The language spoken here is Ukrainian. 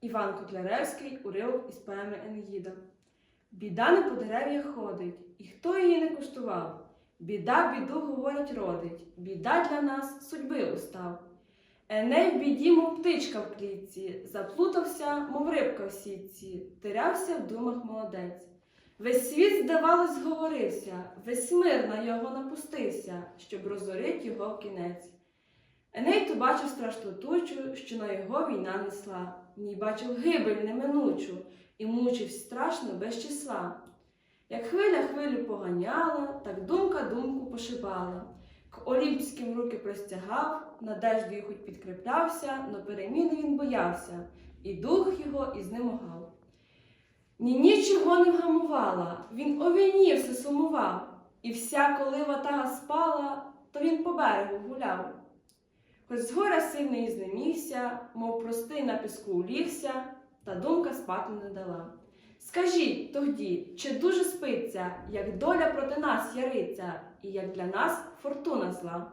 Іван Котляревський уривок із поеми Енгіда. Біда не по дерев'ях ходить, і хто її не куштував? Біда біду, говорять, родить, біда для нас судьби устав. Еней в біді, мов птичка в клітці, заплутався, мов рибка в сітці, терявся в думах молодець. Весь світ, здавалось, зговорився, весь мир на його напустився, щоб розорить його в кінець. Еней то бачив страшну тучу, що на його війна несла, ній бачив гибель неминучу і мучив страшно без числа. Як хвиля хвилю поганяла, так думка думку пошибала. К олімпським руки простягав, надеждою хоч підкріплявся, но переміни він боявся, і дух його ізнемогав. Ні нічого не вгамувала, він о війні все сумував, і вся, коли ватага спала, то він по берегу гуляв. Хоч згора сильний знемігся, мов простий на піску улігся, та думка спати не дала. Скажіть тоді, чи дуже спиться, як доля проти нас яриться, і як для нас фортуна зла?